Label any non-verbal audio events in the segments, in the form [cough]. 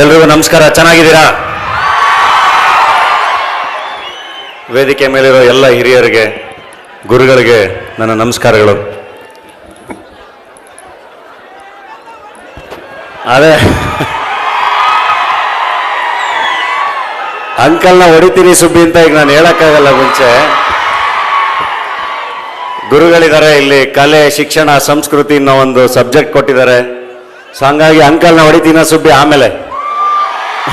ಎಲ್ರಿಗೂ ನಮಸ್ಕಾರ. ಚೆನ್ನಾಗಿದ್ದೀರಾ? ವೇದಿಕೆ ಮೇಲಿರೋ ಎಲ್ಲ ಹಿರಿಯರಿಗೆ, ಗುರುಗಳಿಗೆ ನನ್ನ ನಮಸ್ಕಾರಗಳು. ಅದೇ, ಅಂಕಲ್ನ ಹೊಡಿತೀನಿ ಸುಬ್ಬಿ ಅಂತ ಈಗ ನಾನು ಹೇಳೋಕ್ಕಾಗಲ್ಲ ಮುಂಚೆ. ಗುರುಗಳಿದ್ದಾರೆ ಇಲ್ಲಿ, ಕಲೆ, ಶಿಕ್ಷಣ, ಸಂಸ್ಕೃತಿ ಅನ್ನೋ ಒಂದು ಸಬ್ಜೆಕ್ಟ್ ಕೊಟ್ಟಿದ್ದಾರೆ. ಸೊ ಹಂಗಾಗಿ ಅಂಕಲ್ನ ಹೊಡಿತೀನ ಸುಬ್ಬಿ? ಆಮೇಲೆ. [laughs]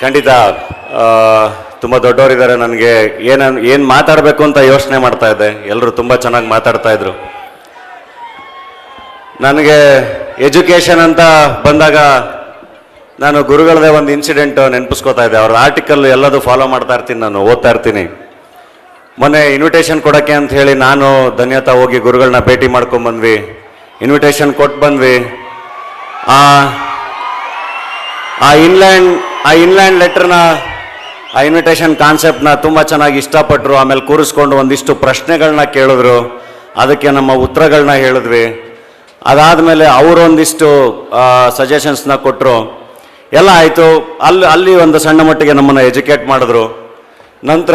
ಖಂಡಿತ ತುಂಬ ದೊಡ್ಡವರಿದ್ದಾರೆ ನನಗೆ. ಏನು ಏನು ಮಾತಾಡಬೇಕು ಅಂತ ಯೋಚನೆ ಮಾಡ್ತಾ ಇದ್ದೆ. ಎಲ್ಲರೂ ತುಂಬ ಚೆನ್ನಾಗಿ ಮಾತಾಡ್ತಾ ಇದ್ರು. ನನಗೆ ಎಜುಕೇಷನ್ ಅಂತ ಬಂದಾಗ ನಾನು ಗುರುಗಳದೇ ಒಂದು ಇನ್ಸಿಡೆಂಟ್ ನೆನಪಿಸ್ಕೋತಾ ಇದ್ದೆ. ಅವ್ರ ಆರ್ಟಿಕಲ್ ಎಲ್ಲದೂ ಫಾಲೋ ಮಾಡ್ತಾ ಇರ್ತೀನಿ ನಾನು, ಓದ್ತಾ ಇರ್ತೀನಿ. ಮೊನ್ನೆ ಇನ್ವಿಟೇಷನ್ ಕೊಡೋಕ್ಕೆ ಅಂತ ಹೇಳಿ ನಾನು ಧನ್ಯತಾ ಹೋಗಿ ಗುರುಗಳನ್ನ ಭೇಟಿ ಮಾಡ್ಕೊಂಡ್ಬಂದ್ವಿ ಇನ್ವಿಟೇಷನ್ ಕೊಟ್ಟು ಬಂದ್ವಿ. ಆ ಇನ್ಲ್ಯಾಂಡ್ ಆ ಇನ್ಲ್ಯಾಂಡ್ ಲೆಟ್ರನ್ನ ಆ ಇನ್ವಿಟೇಷನ್ ಕಾನ್ಸೆಪ್ಟನ್ನ ತುಂಬ ಚೆನ್ನಾಗಿ ಇಷ್ಟಪಟ್ಟರು ಆಮೇಲೆ ಕೂರಿಸ್ಕೊಂಡು ಒಂದಿಷ್ಟು ಪ್ರಶ್ನೆಗಳನ್ನ ಕೇಳಿದ್ರು. ಅದಕ್ಕೆ ನಮ್ಮ ಉತ್ತರಗಳನ್ನ ಹೇಳಿದ್ವಿ. ಅದಾದಮೇಲೆ ಅವರೊಂದಿಷ್ಟು ಸಜೆಷನ್ಸ್ನ ಕೊಟ್ಟರು ಎಲ್ಲ ಆಯಿತು. ಅಲ್ಲಿ ಅಲ್ಲಿ ಒಂದು ಸಣ್ಣ ಮಟ್ಟಿಗೆ ನಮ್ಮನ್ನು ಎಜುಕೇಟ್ ಮಾಡಿದ್ರು. ನಂತರ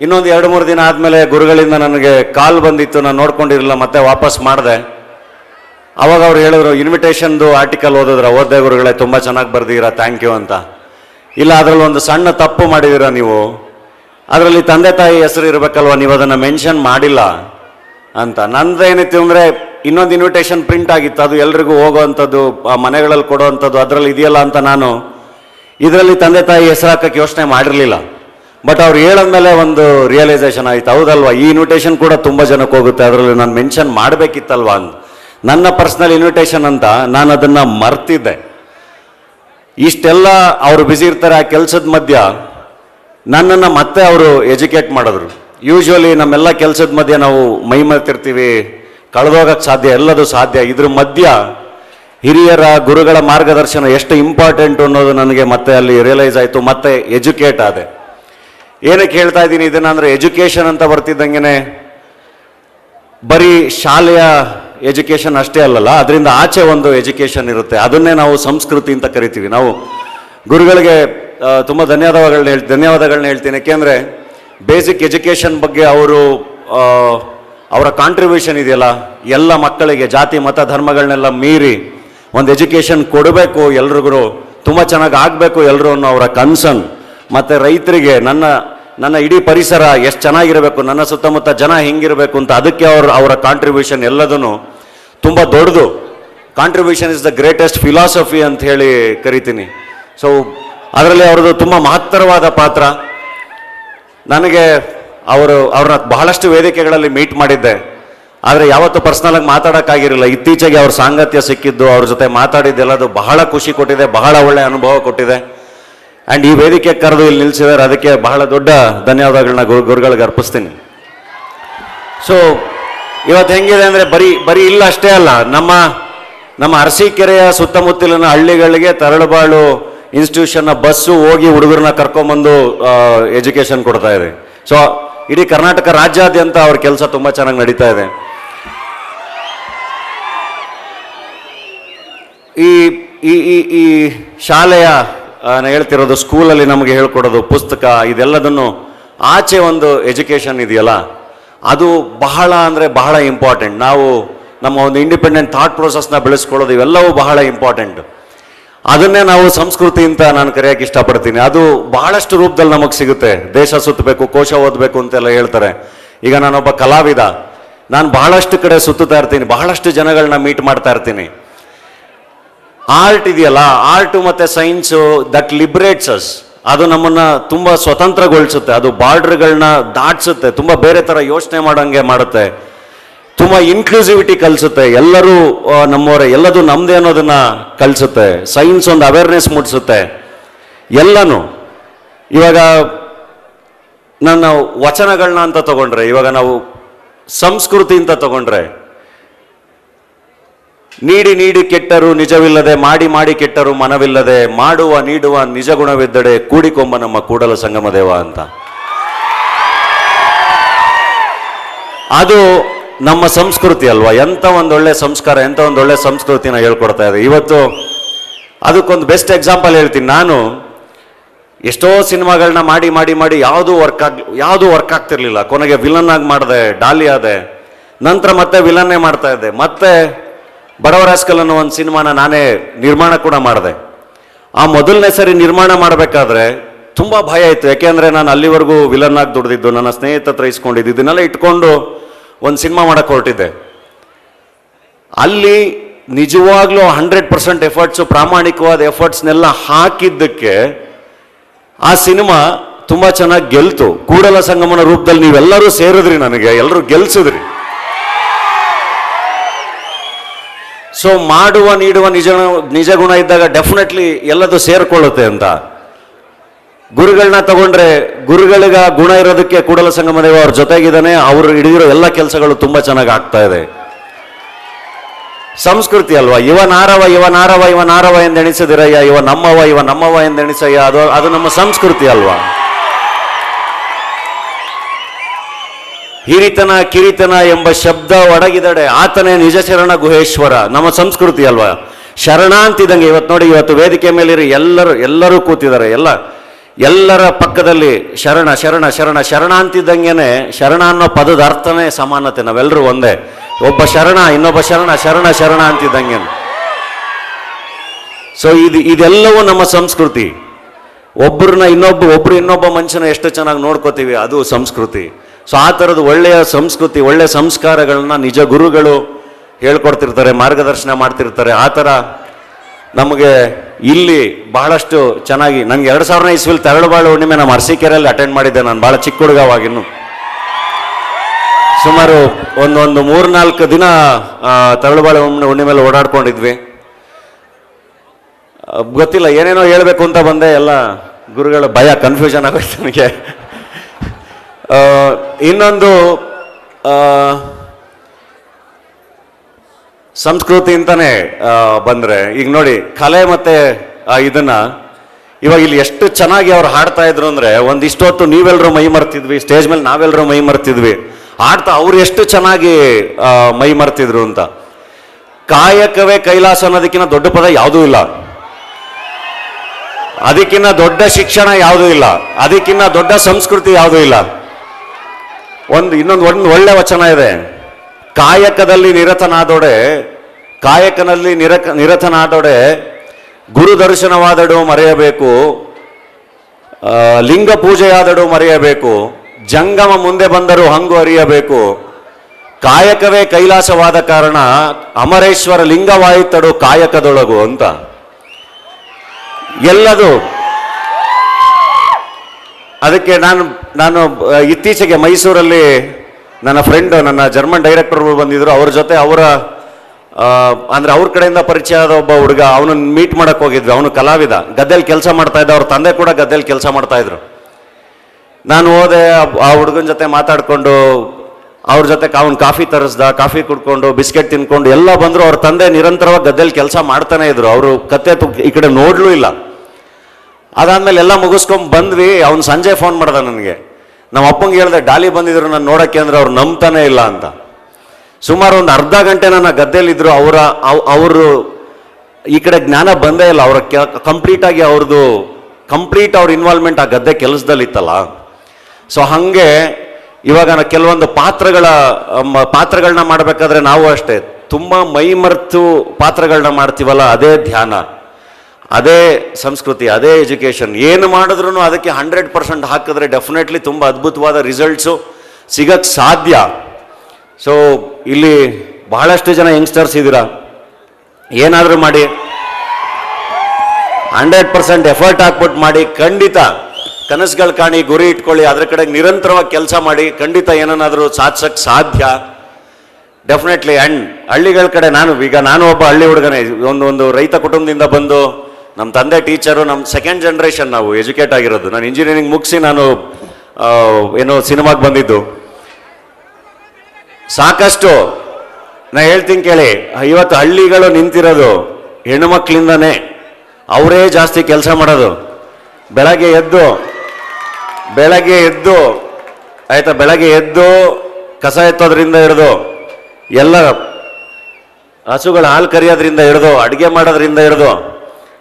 ಇನ್ನೊಂದು ಎರಡು ಮೂರು ದಿನ ಆದಮೇಲೆ ಗುರುಗಳಿಂದ ನನಗೆ ಕಾಲ್ ಬಂದಿತ್ತು. ನಾನು ನೋಡ್ಕೊಂಡಿರಲಿಲ್ಲ, ಮತ್ತೆ ವಾಪಸ್ ಮಾಡಿದೆ. ಅವಾಗ ಅವ್ರು ಹೇಳಿದ್ರು ಇನ್ವಿಟೇಷನ್ದು ಆರ್ಟಿಕಲ್ ಓದಿದ್ರೆ ಓದ್ದೆ ಗುರುಗಳೇ, ತುಂಬ ಚೆನ್ನಾಗಿ ಬರ್ದಿದ್ದೀರಾ ಥ್ಯಾಂಕ್ ಯು ಅಂತ. ಇಲ್ಲ, ಅದರಲ್ಲಿ ಒಂದು ಸಣ್ಣ ತಪ್ಪು ಮಾಡಿದ್ದೀರಾ ನೀವು? ಅದರಲ್ಲಿ ತಂದೆ ತಾಯಿ ಹೆಸರು ಇರಬೇಕಲ್ವ, ನೀವು ಅದನ್ನು ಮೆನ್ಷನ್ ಮಾಡಿಲ್ಲ ಅಂತ. ನಂದೇನಿತ್ತು ಅಂದರೆ, ಇನ್ನೊಂದು ಇನ್ವಿಟೇಷನ್ ಪ್ರಿಂಟ್ ಆಗಿತ್ತು. ಅದು ಎಲ್ರಿಗೂ ಹೋಗೋವಂಥದ್ದು, ಆ ಮನೆಗಳಲ್ಲಿ ಕೊಡೋವಂಥದ್ದು ಅದರಲ್ಲಿ ಇದೆಯಲ್ಲ ಅಂತ ನಾನು ಇದರಲ್ಲಿ ತಂದೆ ತಾಯಿ ಹೆಸರು ಹಾಕಕ್ಕೆ ಯೋಚನೆ ಮಾಡಿರಲಿಲ್ಲ. ಬಟ್ ಅವ್ರು ಹೇಳದ್ಮೇಲೆ ಒಂದು ರಿಯಲೈಸೇಷನ್ ಆಯಿತು. ಹೌದಲ್ವಾ? ಈ ಇನ್ವಿಟೇಷನ್ ಕೂಡ ತುಂಬ ಜನಕ್ಕೆ ಹೋಗುತ್ತೆ. ಅದರಲ್ಲಿ ನಾನು ಮೆನ್ಷನ್ ಮಾಡಬೇಕಿತ್ತಲ್ವಾ ಅಂತ. ನನ್ನ ಪರ್ಸ್ನಲ್ ಇನ್ವಿಟೇಷನ್ ಅಂತ ನಾನು ಅದನ್ನು ಮರ್ತಿದ್ದೆ. ಇಷ್ಟೆಲ್ಲ ಅವರು ಬ್ಯುಸಿ ಇರ್ತಾರೆ ಆ ಕೆಲಸದ ಮಧ್ಯ ನನ್ನನ್ನು ಮತ್ತೆ ಅವರು ಎಜುಕೇಟ್ ಮಾಡಿದ್ರು. ಯೂಶ್ವಲಿ ನಮ್ಮೆಲ್ಲ ಕೆಲಸದ ಮಧ್ಯೆ ನಾವು ಮೈ ಮರ್ತಿರ್ತೀವಿ ಕಳೆದೋಗಕ್ಕೆ ಸಾಧ್ಯ, ಎಲ್ಲದೂ ಸಾಧ್ಯ. ಇದ್ರ ಮಧ್ಯ ಹಿರಿಯರ, ಗುರುಗಳ ಮಾರ್ಗದರ್ಶನ ಎಷ್ಟು ಇಂಪಾರ್ಟೆಂಟ್ ಅನ್ನೋದು ನನಗೆ ಮತ್ತೆ ಅಲ್ಲಿ ರಿಯಲೈಸ್ ಆಯಿತು, ಮತ್ತೆ ಎಜುಕೇಟ್ ಆದೆ. ಏನಕ್ಕೆ ಹೇಳ್ತಾ ಇದ್ದೀನಿ, ಇದನ್ನ ಅಂದರೆ ಎಜುಕೇಷನ್ ಅಂತ ಬರ್ತಿದ್ದಂಗೆ ಬರೀ ಶಾಲೆಯ ಎಜುಕೇಷನ್ ಅಷ್ಟೇ ಅಲ್ಲಲ್ಲ, ಅದರಿಂದ ಆಚೆ ಒಂದು ಎಜುಕೇಷನ್ ಇರುತ್ತೆ. ಅದನ್ನೇ ನಾವು ಸಂಸ್ಕೃತಿ ಅಂತ ಕರಿತೀವಿ. ನಾವು ಗುರುಗಳಿಗೆ ತುಂಬ ಧನ್ಯವಾದಗಳನ್ನ ಹೇಳ್, ಧನ್ಯವಾದಗಳನ್ನ ಹೇಳ್ತೀನಿ. ಯಾಕೆಂದರೆ ಬೇಸಿಕ್ ಎಜುಕೇಷನ್ ಬಗ್ಗೆ ಅವರು ಅವರ ಕಾಂಟ್ರಿಬ್ಯೂಷನ್ ಇದೆಯಲ್ಲ, ಎಲ್ಲ ಮಕ್ಕಳಿಗೆ, ಜಾತಿ, ಮತ, ಧರ್ಮಗಳನ್ನೆಲ್ಲ ಮೀರಿ ಒಂದು ಎಜುಕೇಷನ್ ಕೊಡಬೇಕು ಎಲ್ರಿಗೂ, ತುಂಬ ಚೆನ್ನಾಗಿ ಆಗಬೇಕು ಎಲ್ಲರೂ ಅನ್ನೋ ಅವರ ಕನ್ಸರ್ನ್ ಮತ್ತು ರೈತರಿಗೆ ನನ್ನ ನನ್ನ ಇಡೀ ಪರಿಸರ ಎಷ್ಟು ಚೆನ್ನಾಗಿರಬೇಕು, ನನ್ನ ಸುತ್ತಮುತ್ತ ಜನ ಹೆಂಗಿರಬೇಕು ಅಂತ ಅದಕ್ಕೆ ಅವ್ರ, ಅವರ ಕಾಂಟ್ರಿಬ್ಯೂಷನ್ ಎಲ್ಲದೂ ತುಂಬ ದೊಡ್ಡದು. Contribution is the greatest philosophy ಅಂತ ಹೇಳಿ ಕರಿತೀನಿ. ಸೊ ಅದರಲ್ಲಿ ಅವರದು ತುಂಬ ಮಹತ್ತರವಾದ ಪಾತ್ರ. ನನಗೆ ಅವರು, ಅವ್ರನ್ನ ಬಹಳಷ್ಟು ವೇದಿಕೆಗಳಲ್ಲಿ ಮೀಟ್ ಮಾಡಿದ್ದೆ. ಆದರೆ ಯಾವತ್ತೂ ಪರ್ಸ್ನಲಾಗಿ ಮಾತಾಡೋಕ್ಕಾಗಿರಲಿಲ್ಲ. ಇತ್ತೀಚೆಗೆ ಅವ್ರ ಸಾಂಗತ್ಯ ಸಿಕ್ಕಿದ್ದು, ಅವ್ರ ಜೊತೆ ಮಾತಾಡಿದ್ದೆಲ್ಲದು ಬಹಳ ಖುಷಿ ಕೊಟ್ಟಿದೆ, ಬಹಳ ಒಳ್ಳೆಯ ಅನುಭವ ಕೊಟ್ಟಿದೆ. ಆ್ಯಂಡ್ ಈ ವೇದಿಕೆ ಕರೆದು ಇಲ್ಲಿ ನಿಲ್ಲಿಸಿದ್ದಾರೆ ಅದಕ್ಕೆ ಬಹಳ ದೊಡ್ಡ ಧನ್ಯವಾದಗಳನ್ನ ಗುರು ಗುರುಗಳಿಗೆ ಅರ್ಪಿಸ್ತೀನಿ. ಸೊ ಇವತ್ತು ಹೆಂಗಿದೆ ಅಂದರೆ ಬರೀ ಬರೀ ಇಲ್ಲ ಅಷ್ಟೇ ಅಲ್ಲ. ನಮ್ಮ ನಮ್ಮ ಅರಸೀಕೆರೆಯ ಸುತ್ತಮುತ್ತಲಿನ ಹಳ್ಳಿಗಳಿಗೆ ತರಳುಬಾಳು ಇನ್ಸ್ಟಿಟ್ಯೂಷನ್ನ ಬಸ್ಸು ಹೋಗಿ ಹುಡುಗರನ್ನ ಕರ್ಕೊಂಬಂದು ಎಜುಕೇಷನ್ ಕೊಡ್ತಾ ಇದೆ. ಸೊ ಇಡೀ ಕರ್ನಾಟಕ ರಾಜ್ಯಾದ್ಯಂತ ಅವ್ರ ಕೆಲಸ ತುಂಬ ಚೆನ್ನಾಗಿ ನಡೀತಾ ಇದೆ. ಈ ಈ ಈ ಶಾಲೆಯ ನಾನು ಹೇಳ್ತಿರೋದು ಸ್ಕೂಲಲ್ಲಿ ನಮಗೆ ಹೇಳ್ಕೊಡೋದು ಪುಸ್ತಕ, ಇದೆಲ್ಲದನ್ನು ಆಚೆ ಒಂದು ಎಜುಕೇಷನ್ ಇದೆಯಲ್ಲ, ಅದು ಬಹಳ ಅಂದರೆ ಬಹಳ ಇಂಪಾರ್ಟೆಂಟ್. ನಾವು ನಮ್ಮ ಒಂದು ಇಂಡಿಪೆಂಡೆಂಟ್ ಥಾಟ್ ಪ್ರೊಸೆಸ್ನ ಬೆಳೆಸ್ಕೊಳ್ಳೋದು ಇವೆಲ್ಲವೂ ಬಹಳ ಇಂಪಾರ್ಟೆಂಟ್. ಅದನ್ನೇ ನಾವು ಸಂಸ್ಕೃತಿ ಅಂತ ನಾನು ಕರೆಯೋಕ್ಕೆ ಇಷ್ಟಪಡ್ತೀನಿ. ಅದು ಬಹಳಷ್ಟು ರೂಪದಲ್ಲಿ ನಮಗೆ ಸಿಗುತ್ತೆ. ದೇಶ ಸುತ್ತಬೇಕು, ಕೋಶ ಓದಬೇಕು ಅಂತೆಲ್ಲ ಹೇಳ್ತಾರೆ. ಈಗ ನಾನೊಬ್ಬ ಕಲಾವಿದ. ನಾನು ಬಹಳಷ್ಟು ಕಡೆ ಸುತ್ತುತ್ತಾ ಇರ್ತೀನಿ. ಬಹಳಷ್ಟು ಜನಗಳನ್ನ ಮೀಟ್ ಮಾಡ್ತಾ ಇರ್ತೀನಿ. ಆರ್ಟ್ ಇದೆಯಲ್ಲ ಆರ್ಟ್ ಮತ್ತೆ ಸೈನ್ಸು ದಟ್ ಲಿಬ್ರೇಟ್ಸ್ ಅಸ್ ಅದು ನಮ್ಮನ್ನ ತುಂಬಾ ಸ್ವತಂತ್ರಗೊಳಿಸುತ್ತೆ, ಅದು ಬಾರ್ಡ್ರ್ಗಳನ್ನ ದಾಟಿಸುತ್ತೆ, ತುಂಬಾ ಬೇರೆ ತರ ಯೋಚನೆ ಮಾಡೋಂಗೆ ಮಾಡುತ್ತೆ, ತುಂಬಾ ಇನ್ಕ್ಲೂಸಿವಿಟಿ ಕಲಿಸುತ್ತೆ, ಎಲ್ಲರೂ ನಮ್ಮವರ, ಎಲ್ಲದು ನಮ್ದೇ ಅನ್ನೋದನ್ನ ಕಲಿಸುತ್ತೆ ಸೈನ್ಸ್ ಒಂದು ಅವೇರ್ನೆಸ್ ಮೂಡಿಸುತ್ತೆ, ಎಲ್ಲನೂ. ಇವಾಗ ನನ್ನ ವಚನಗಳನ್ನ ಅಂತ ತಗೊಂಡ್ರೆ, ಇವಾಗ ನಾವು ಸಂಸ್ಕೃತಿ ಅಂತ ತಗೊಂಡ್ರೆ ನೀಡಿ ನೀಡಿ ಕೆಟ್ಟರು ನಿಜವಿಲ್ಲದೆ, ಮಾಡಿ ಮಾಡಿ ಕೆಟ್ಟರು ಮನವಿಲ್ಲದೆ, ಮಾಡುವ ನೀಡುವ ನಿಜ ಗುಣವಿದ್ದಡೆ ಕೂಡಿಕೊಂಬ ನಮ್ಮ ಕೂಡಲ ಸಂಗಮ ದೇವ ಅಂತ. ಅದು ನಮ್ಮ ಸಂಸ್ಕೃತಿ ಅಲ್ವಾ? ಎಂತ ಒಂದೊಳ್ಳೆ ಸಂಸ್ಕಾರ, ಎಂತ ಒಂದೊಳ್ಳೆ ಸಂಸ್ಕೃತಿನ ಹೇಳ್ಕೊಡ್ತಾ ಇದೆ. ಇವತ್ತು ಅದಕ್ಕೊಂದು ಬೆಸ್ಟ್ ಎಕ್ಸಾಂಪಲ್ ಹೇಳ್ತೀನಿ ನಾನು. ಎಷ್ಟೋ ಸಿನಿಮಾಗಳನ್ನ ಮಾಡಿ ಮಾಡಿ ಮಾಡಿ ಯಾವುದೂ ವರ್ಕ್ ಆಗ್, ಯಾವುದೂ ವರ್ಕ್ ಆಗ್ತಿರ್ಲಿಲ್ಲ. ಕೊನೆಗೆ ವಿಲನ್ ಆಗಿ ಮಾಡಿದೆ, ಡಾಲಿ ಆದೆ. ನಂತರ ಮತ್ತೆ ವಿಲನ್ನೇ ಮಾಡ್ತಾ ಇದ್ದೆ. ಮತ್ತೆ ಬಡವರಾಸ್ಕಲ್ ಅನ್ನೋ ಒಂದು ಸಿನಿಮಾನ ನಾನೇ ನಿರ್ಮಾಣ ಕೂಡ ಮಾಡಿದೆ. ಆ ಮೊದಲನೇ ಸರಿ ನಿರ್ಮಾಣ ಮಾಡಬೇಕಾದ್ರೆ ತುಂಬ ಭಯ ಇತ್ತು. ಯಾಕೆಂದರೆ ನಾನು ಅಲ್ಲಿವರೆಗೂ ವಿಲನ್ ಆಗಿ ದುಡ್ದಿದ್ದು, ನನ್ನ ಸ್ನೇಹಿತ ಹತ್ರ ಇಸ್ಕೊಂಡಿದ್ದು, ಇದನ್ನೆಲ್ಲ ಇಟ್ಕೊಂಡು ಒಂದು ಸಿನಿಮಾ ಮಾಡಕ್ಕೆ ಹೊರಟಿದ್ದೆ. ಅಲ್ಲಿ ನಿಜವಾಗ್ಲೂ ಹಂಡ್ರೆಡ್ ಪರ್ಸೆಂಟ್ ಎಫರ್ಟ್ಸು ಪ್ರಾಮಾಣಿಕವಾದ ಎಫರ್ಟ್ಸ್ನೆಲ್ಲ ಹಾಕಿದ್ದಕ್ಕೆ ಆ ಸಿನಿಮಾ ತುಂಬ ಚೆನ್ನಾಗಿ ಗೆಲ್ತು. ಕೂಡಲ ಸಂಗಮನ ರೂಪದಲ್ಲಿ ನೀವೆಲ್ಲರೂ ಸೇರಿದ್ರಿ ನನಗೆ ಎಲ್ಲರೂ ಗೆಲ್ಸಿದ್ರಿ. ಸೊ ಮಾಡುವ, ನೀಡುವ ನಿಜ ನಿಜ ಗುಣ ಇದ್ದಾಗ ಡೆಫಿನೆಟ್ಲಿ ಎಲ್ಲದು ಸೇರಿಕೊಳ್ಳುತ್ತೆ ಅಂತ. ಗುರುಗಳನ್ನ ತಗೊಂಡ್ರೆ ಗುರುಗಳಿಗ ಗುಣ ಇರೋದಕ್ಕೆ ಕೂಡಲ ಸಂಗಮ ದೇವ ಅವ್ರ ಜೊತೆಗಿದ್ದಾನೆ, ಅವರು ಹಿಡಿದಿರೋ ಎಲ್ಲ ಕೆಲಸಗಳು ತುಂಬಾ ಚೆನ್ನಾಗಿ ಆಗ್ತಾ ಇದೆ. ಸಂಸ್ಕೃತಿ ಅಲ್ವಾ? ಇವ ನಾರವ ಇವ ನಾರವ ಇವ ನಾರವ ಎಂದೆಣಿಸದಿರಯ್ಯ ಇವ ನಮ್ಮವ ಇವ ನಮ್ಮವ ಎಂದೆಣಿಸಯ್ಯ ಅದು ಅದು ನಮ್ಮ ಸಂಸ್ಕೃತಿ ಅಲ್ವಾ? ಹಿರಿತನ, ಕಿರಿತನ ಎಂಬ ಶಬ್ದ ಒಡಗಿದಡೆ ಆತನೇ ನಿಜ ಶರಣ ಗುಹೇಶ್ವರ. ನಮ್ಮ ಸಂಸ್ಕೃತಿ ಅಲ್ವಾ? ಶರಣ ಅಂತಿದ್ದಂಗೆ ಇವತ್ತು ನೋಡಿ, ಇವತ್ತು ವೇದಿಕೆ ಮೇಲಿರಿ, ಎಲ್ಲರೂ ಎಲ್ಲರೂ ಕೂತಿದ್ದಾರೆ. ಎಲ್ಲ, ಎಲ್ಲರ ಪಕ್ಕದಲ್ಲಿ ಶರಣ ಶರಣ ಶರಣ ಶರಣ ಅಂತಿದ್ದಂಗೆನೆ ಶರಣ ಅನ್ನೋ ಪದದ ಅರ್ಥನೇ ಸಮಾನತೆ. ನಾವೆಲ್ಲರೂ ಒಂದೇ. ಒಬ್ಬ ಶರಣ, ಇನ್ನೊಬ್ಬ ಶರಣ ಶರಣ ಶರಣ ಅಂತಿದ್ದಂಗೆ ಸೊ ಇದು, ಇದೆಲ್ಲವೂ ನಮ್ಮ ಸಂಸ್ಕೃತಿ. ಒಬ್ಬರನ್ನ ಇನ್ನೊಬ್ಬ, ಒಬ್ರು ಇನ್ನೊಬ್ಬ ಮನುಷ್ಯನ ಎಷ್ಟು ಚೆನ್ನಾಗಿ ನೋಡ್ಕೋತೀವಿ, ಅದು ಸಂಸ್ಕೃತಿ. ಸೊ ಆ ಥರದ ಒಳ್ಳೆಯ ಸಂಸ್ಕೃತಿ ಒಳ್ಳೆಯ ಸಂಸ್ಕಾರಗಳನ್ನ ನಿಜ ಗುರುಗಳು ಹೇಳ್ಕೊಡ್ತಿರ್ತಾರೆ, ಮಾರ್ಗದರ್ಶನ ಮಾಡ್ತಿರ್ತಾರೆ. ಆ ಥರ ನಮಗೆ ಇಲ್ಲಿ ಬಹಳಷ್ಟು ಚೆನ್ನಾಗಿ, ನನಗೆ ಎರಡು ಸಾವಿರನೇ ಇಸ್ವಿಲ್ ತರಳುಬಾಳು ಹುಣ್ಣಿಮೆ ನಮ್ಮ ಅರಸೀಕೆರೆಯಲ್ಲಿ ಅಟೆಂಡ್ ಮಾಡಿದ್ದೆ ನಾನು ಭಾಳ ಚಿಕ್ಕ ಹುಡುಗವಾಗಿನ್ನು ಸುಮಾರು ಒಂದೊಂದು ಮೂರ್ನಾಲ್ಕು ದಿನ ತರಳುಬಾಳು ಹುಣ್ಣಿಮೆ ಹುಣ್ಣಿಮೆಲ್ಲ ಓಡಾಡ್ಕೊಂಡಿದ್ವಿ. ಗೊತ್ತಿಲ್ಲ, ಏನೇನೋ ಹೇಳಬೇಕು ಅಂತ ಬಂದೆ, ಎಲ್ಲ ಗುರುಗಳ ಭಯ ಕನ್ಫ್ಯೂಷನ್ ಆಗೋಯ್ತು ನನಗೆ. ಇನ್ನೊಂದು ಸಂಸ್ಕೃತಿ ಅಂತಾನೆ ಬಂದ್ರೆ. ಈಗ ನೋಡಿ, ಕಲೆ ಮತ್ತೆ ಇದನ್ನ, ಇವಾಗ ಇಲ್ಲಿ ಎಷ್ಟು ಚೆನ್ನಾಗಿ ಅವ್ರು ಹಾಡ್ತಾ ಇದ್ರು ಅಂದ್ರೆ, ಒಂದಿಷ್ಟೊತ್ತು ನೀವೆಲ್ಲರೂ ಮೈ ಮರ್ತಿದ್ವಿ, ಸ್ಟೇಜ್ ಮೇಲೆ ನಾವೆಲ್ಲರೂ ಮೈ ಮರ್ತಿದ್ವಿ. ಹಾಡ್ತಾ ಅವ್ರು ಎಷ್ಟು ಚೆನ್ನಾಗಿ ಮೈ ಮರ್ತಿದ್ರು ಅಂತ. ಕಾಯಕವೇ ಕೈಲಾಸ ಅನ್ನೋದಕ್ಕಿಂತ ದೊಡ್ಡ ಪದ ಯಾವುದೂ ಇಲ್ಲ. ಅದಕ್ಕಿಂತ ದೊಡ್ಡ ಶಿಕ್ಷಣ ಯಾವುದೂ ಇಲ್ಲ. ಅದಕ್ಕಿಂತ ದೊಡ್ಡ ಸಂಸ್ಕೃತಿ ಯಾವುದೂ ಇಲ್ಲ. ಒಂದು ಇನ್ನೊಂದು ಒಂದು ಒಳ್ಳೆ ವಚನ ಇದೆ. ಕಾಯಕದಲ್ಲಿ ನಿರತನಾದೊಡೆ, ಕಾಯಕನಲ್ಲಿ ನಿರಕ, ನಿರತನಾದೊಡೆ ಗುರು ದರ್ಶನವಾದಡು ಮರೆಯಬೇಕು ಲಿಂಗ ಪೂಜೆಯಾದಡು ಮರೆಯಬೇಕು, ಜಂಗಮ ಮುಂದೆ ಬಂದರೂ ಹಂಗು ಅರಿಯಬೇಕು. ಕಾಯಕವೇ ಕೈಲಾಸವಾದ ಕಾರಣ ಅಮರೇಶ್ವರ ಲಿಂಗವಾಯಿತಡು ಕಾಯಕದೊಳಗು ಅಂತ. ಎಲ್ಲದು. ಅದಕ್ಕೆ ನಾನು ನಾನು ಇತ್ತೀಚೆಗೆ ಮೈಸೂರಲ್ಲಿ ನನ್ನ ಫ್ರೆಂಡ್ ನನ್ನ ಜರ್ಮನ್ ಡೈರೆಕ್ಟರ್ಗಳು ಬಂದಿದ್ರು. ಅವ್ರ ಜೊತೆ ಅವರ ಅಂದರೆ ಅವ್ರ ಕಡೆಯಿಂದ ಪರಿಚಯ ಆದ ಒಬ್ಬ ಹುಡುಗ, ಅವನನ್ನು ಮೀಟ್ ಮಾಡಕ್ ಹೋಗಿದ್ವಿ. ಅವನು ಕಲಾವಿದ. ಗದ್ದೆಯಲ್ಲಿ ಕೆಲಸ ಮಾಡ್ತಾ ಇದ್ದ. ಅವ್ರ ತಂದೆ ಕೂಡ ಗದ್ದೆಯಲ್ಲಿ ಕೆಲಸ ಮಾಡ್ತಾಯಿದ್ರು ನಾನು ಹೋದೆ, ಆ- ಹುಡುಗನ ಜೊತೆ ಮಾತಾಡ್ಕೊಂಡು, ಅವ್ರ ಜೊತೆ ಅವ್ನು ಕಾಫಿ ತರಿಸ್ದ, ಕಾಫಿ ಕುಡ್ಕೊಂಡು, ಬಿಸ್ಕೆಟ್ ತಿನ್ಕೊಂಡು, ಎಲ್ಲ ಬಂದ್ರು. ಅವ್ರ ತಂದೆ ನಿರಂತರವಾಗಿ ಗದ್ದೆಯಲ್ಲಿ ಕೆಲಸ ಮಾಡ್ತಾನೆ ಇದ್ರು. ಅವರು ಕತ್ತೆ ಈ ಕಡೆ ನೋಡ್ಲೂ ಇಲ್ಲ. ಅದಾದ್ಮೇಲೆ ಎಲ್ಲ ಮುಗಿಸ್ಕೊಂಡ್ ಬಂದ್ವಿ, ಅವ್ನು ಸಂಜೆ ಫೋನ್ ಮಾಡ್ದ ನನಗೆ. ನಮ್ಮ ಅಪ್ಪಂಗೆ ಹೇಳಿದೆ, ಡಾಲಿ ಬಂದಿದ್ರು, ನಾನು ನೋಡೋಕ್ಕೆ ಅಂದರೆ ಅವ್ರು ನಂಬ್ತಾನೆ ಇಲ್ಲ ಅಂತ. ಸುಮಾರು ಒಂದು ಅರ್ಧ ಗಂಟೆ ನನ್ನ ಗದ್ದೆಯಲ್ಲಿದ್ದರು ಅವರ ಅವರು ಈ ಕಡೆ ಜ್ಞಾನ ಬಂದೇ ಇಲ್ಲ. ಅವರ ಕಂಪ್ಲೀಟ್ ಆಗಿ ಅವ್ರದ್ದು ಕಂಪ್ಲೀಟ್ ಅವ್ರ ಇನ್ವಾಲ್ವ್ಮೆಂಟ್ ಆ ಗದ್ದೆ ಕೆಲಸದಲ್ಲಿ ಇತ್ತಲ್ಲ ಸೊ ಹಾಗೆ ಇವಾಗ ನಾನು ಕೆಲವೊಂದು ಪಾತ್ರಗಳ ಪಾತ್ರಗಳನ್ನ ಮಾಡಬೇಕಾದ್ರೆ ನಾವು ಅಷ್ಟೇ. ತುಂಬ ಮೈಮರ್ತು ಪಾತ್ರಗಳನ್ನ ಮಾಡ್ತೀವಲ್ಲ, ಅದೇ ಧ್ಯಾನ. ಅದೇ ಸಂಸ್ಕೃತಿ, ಅದೇ ಎಜುಕೇಷನ್, ಏನು ಮಾಡಿದ್ರು ಅದಕ್ಕೆ ಹಂಡ್ರೆಡ್ ಪರ್ಸೆಂಟ್ ಹಾಕಿದ್ರೆ ಡೆಫಿನೆಟ್ಲಿ ತುಂಬ ಅದ್ಭುತವಾದ ರಿಸಲ್ಟ್ಸು ಸಿಗಕ್ಕೆ ಸಾಧ್ಯ. ಸೊ ಇಲ್ಲಿ ಬಹಳಷ್ಟು ಜನ ಯಂಗ್ಸ್ಟರ್ಸ್ ಇದ್ದೀರಾ ಏನಾದರೂ ಮಾಡಿ. ಹಂಡ್ರೆಡ್ ಪರ್ಸೆಂಟ್ ಎಫರ್ಟ್ ಹಾಕ್ಬಿಟ್ಟು ಮಾಡಿ, ಖಂಡಿತ ಕನಸುಗಳು ಕಾಣಿ, ಗುರಿ ಇಟ್ಕೊಳ್ಳಿ, ಅದರ ಕಡೆ ನಿರಂತರವಾಗಿ ಕೆಲಸ ಮಾಡಿ, ಖಂಡಿತ ಏನನ್ನಾದರೂ ಸಾಧಿಸಕ್ಕೆ ಸಾಧ್ಯ. ಡೆಫಿನೆಟ್ಲಿ ಆ್ಯಂಡ್ ಹಳ್ಳಿಗಳ ಕಡೆ ನಾನು, ಈಗ ನಾನು ಒಬ್ಬ ಹಳ್ಳಿ ಹುಡುಗನೇ, ಒಂದು ಒಂದು ರೈತ ಕುಟುಂಬದಿಂದ ಬಂದು ನಮ್ಮ ತಂದೆ ಟೀಚರು ನಮ್ಮ ಸೆಕೆಂಡ್ ಜನ್ರೇಷನ್ ನಾವು ಎಜುಕೇಟ್ ಆಗಿರೋದು. ನಾನು ಇಂಜಿನಿಯರಿಂಗ್ ಮುಗಿಸಿ ನಾನು ಏನೋ ಸಿನಿಮಾಗೆ ಬಂದಿದ್ದು. ಸಾಕಷ್ಟು, ನಾ ಹೇಳ್ತೀನಿ ಕೇಳಿ ಇವತ್ತು ಹಳ್ಳಿಗಳು ನಿಂತಿರೋದು ಹೆಣ್ಣು ಮಕ್ಕಳಿಂದನೇ ಅವರೇ ಜಾಸ್ತಿ ಕೆಲಸ ಮಾಡೋದು. ಬೆಳಗ್ಗೆ ಎದ್ದು ಬೆಳಗ್ಗೆ ಎದ್ದು, ಆಯಿತಾ, ಬೆಳಗ್ಗೆ ಎದ್ದು ಕಸ ಎತ್ತೋದ್ರಿಂದ ಹಿಡಿದು, ಎಲ್ಲ ಹಸುಗಳ ಹಾಲು ಕರಿಯೋದ್ರಿಂದ ಹಿಡಿದು, ಅಡುಗೆ ಮಾಡೋದ್ರಿಂದ ಹಿಡಿದು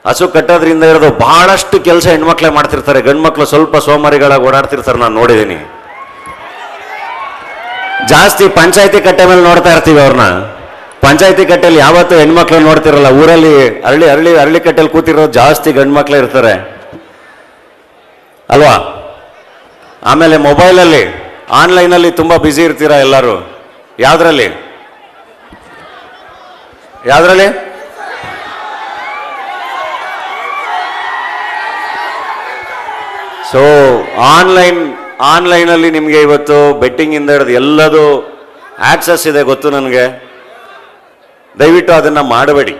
ಹಸು ಕಟ್ಟೋದ್ರಿಂದ ಇರೋದು ಬಹಳಷ್ಟು ಕೆಲಸ ಹೆಣ್ಮಕ್ಳೇ ಮಾಡ್ತಿರ್ತಾರೆ. ಗಂಡ್ಮಕ್ಳು ಸ್ವಲ್ಪ ಸೋಮಾರಿಗಳಾಗಿ ಓಡಾಡ್ತಿರ್ತಾರೆ. ನಾನು ನೋಡಿದ್ದೀನಿ. ಜಾಸ್ತಿ ಪಂಚಾಯತಿ ಕಟ್ಟೆ ಮೇಲೆ ನೋಡ್ತಾ ಇರ್ತೀವಿ ಅವ್ರನ್ನ. ಪಂಚಾಯತಿ ಕಟ್ಟೆಯಲ್ಲಿ ಯಾವತ್ತೂ ಹೆಣ್ಮಕ್ಳು ನೋಡ್ತಿರಲ್ಲ. ಊರಲ್ಲಿ ಅರಳಿ ಅರಳಿ ಅರಳಿ ಕಟ್ಟೆಯಲ್ಲಿ ಕೂತಿರೋದು ಜಾಸ್ತಿ ಗಂಡ್ಮಕ್ಳು ಮಕ್ಳೇ ಇರ್ತಾರೆ. ಅಲ್ವಾ? ಆಮೇಲೆ ಮೊಬೈಲಲ್ಲಿ, ಆನ್ಲೈನಲ್ಲಿ ತುಂಬ ಬ್ಯುಸಿ ಇರ್ತೀರಾ ಎಲ್ಲರೂ? ಯಾವ್ದ್ರಲ್ಲಿ? ಯಾವ್ದ್ರಲ್ಲಿ? ಸೊ ಆನ್ಲೈನ್ ಆನ್ಲೈನಲ್ಲಿ ನಿಮಗೆ ಇವತ್ತು ಬೆಟ್ಟಿಂಗಿಂದ ಹಿಡಿದು ಎಲ್ಲದೂ ಆಕ್ಸಸ್ ಇದೆ ಗೊತ್ತು ನನಗೆ? ದಯವಿಟ್ಟು ಅದನ್ನು ಮಾಡಬೇಡಿ.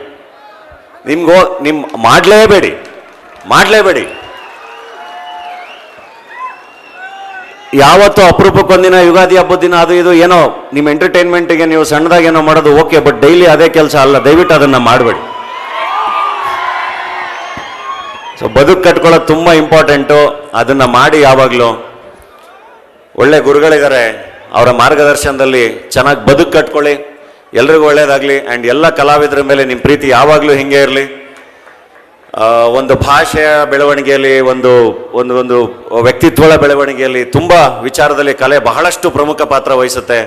ನಿಮ್ಗೋ ನಿಮ್ಮ ಮಾಡಲೇಬೇಡಿ. ಮಾಡಲೇಬೇಡಿ. ಯಾವತ್ತೂ ಅಪರೂಪಕ್ಕೊಂದಿನ ಯುಗಾದಿ ಹಬ್ಬದ ದಿನ ಅದು ಇದು ಏನೋ, ನಿಮ್ಮ ಎಂಟರ್ಟೈನ್ಮೆಂಟ್ಗೆ ನೀವು ಸಣ್ಣದಾಗಿ ಏನೋ ಮಾಡೋದು ಓಕೆ ಬಟ್ ಡೈಲಿ ಅದೇ ಕೆಲಸ ಅಲ್ಲ. ದಯವಿಟ್ಟು ಅದನ್ನು ಮಾಡಬೇಡಿ. ಸೊ ಬದುಕು ಕಟ್ಕೊಳ್ಳೋದು ತುಂಬ ಇಂಪಾರ್ಟೆಂಟು ಅದನ್ನು ಮಾಡಿ ಯಾವಾಗಲೂ ಒಳ್ಳೆ ಗುರುಗಳಿದ್ದಾರೆ. ಅವರ ಮಾರ್ಗದರ್ಶನದಲ್ಲಿ ಚೆನ್ನಾಗಿ ಬದುಕು ಕಟ್ಕೊಳ್ಳಿ. ಎಲ್ರಿಗೂ ಒಳ್ಳೇದಾಗಲಿ. ಆ್ಯಂಡ್ ಎಲ್ಲ ಕಲಾವಿದರ ಮೇಲೆ ನಿಮ್ಮ ಪ್ರೀತಿ ಯಾವಾಗಲೂ ಹಿಂಗೆ ಇರಲಿ. ಒಂದು ಭಾಷೆಯ ಬೆಳವಣಿಗೆಯಲ್ಲಿ, ಒಂದು ಒಂದು ಒಂದು ವ್ಯಕ್ತಿತ್ವದ ಬೆಳವಣಿಗೆಯಲ್ಲಿ ತುಂಬ ವಿಚಾರದಲ್ಲಿ ಕಲೆ ಬಹಳಷ್ಟು ಪ್ರಮುಖ ಪಾತ್ರ ವಹಿಸುತ್ತೆ.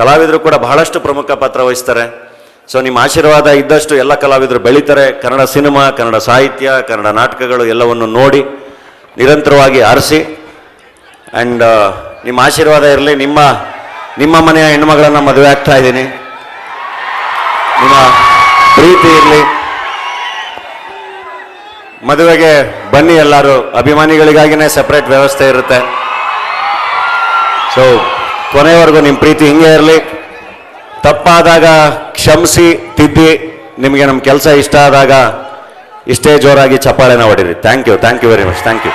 ಕಲಾವಿದರು ಕೂಡ ಬಹಳಷ್ಟು ಪ್ರಮುಖ ಪಾತ್ರ ವಹಿಸ್ತಾರೆ. ಸೊ ನಿಮ್ಮ ಆಶೀರ್ವಾದ ಇದ್ದಷ್ಟು ಎಲ್ಲ ಕಲಾವಿದರು ಬೆಳೀತಾರೆ. ಕನ್ನಡ ಸಿನಿಮಾ, ಕನ್ನಡ ಸಾಹಿತ್ಯ, ಕನ್ನಡ ನಾಟಕಗಳು ಎಲ್ಲವನ್ನು ನೋಡಿ ನಿರಂತರವಾಗಿ ಆರಿಸಿ. ಆ್ಯಂಡ್ ನಿಮ್ಮ ಆಶೀರ್ವಾದ ಇರಲಿ. ನಿಮ್ಮ ನಿಮ್ಮ ಮನೆಯ ಹೆಣ್ಮಗಳನ್ನು ಮದುವೆ ಆಗ್ತಾ ಇದ್ದೀನಿ. ನಿಮ್ಮ ಪ್ರೀತಿ ಇರಲಿ. ಮದುವೆಗೆ ಬನ್ನಿ ಎಲ್ಲರೂ. ಅಭಿಮಾನಿಗಳಿಗಾಗಿನೇ ಸಪ್ರೇಟ್ ವ್ಯವಸ್ಥೆ ಇರುತ್ತೆ. ಸೊ ಕೊನೆಯವರೆಗೂ ನಿಮ್ಮ ಪ್ರೀತಿ ಹಿಂಗೆ ಇರಲಿ. ತಪ್ಪಾದಾಗ ಕ್ಷಮಿಸಿ, ತಿದ್ದಿ, ನಿಮಗೆ ನಮ್ಮ ಕೆಲಸ ಇಷ್ಟ ಆದಾಗ ಇಷ್ಟೇ ಜೋರಾಗಿ ಚಪ್ಪಾಳೆನ ಹೊಡೀರಿ. Thank you thank you very much thank you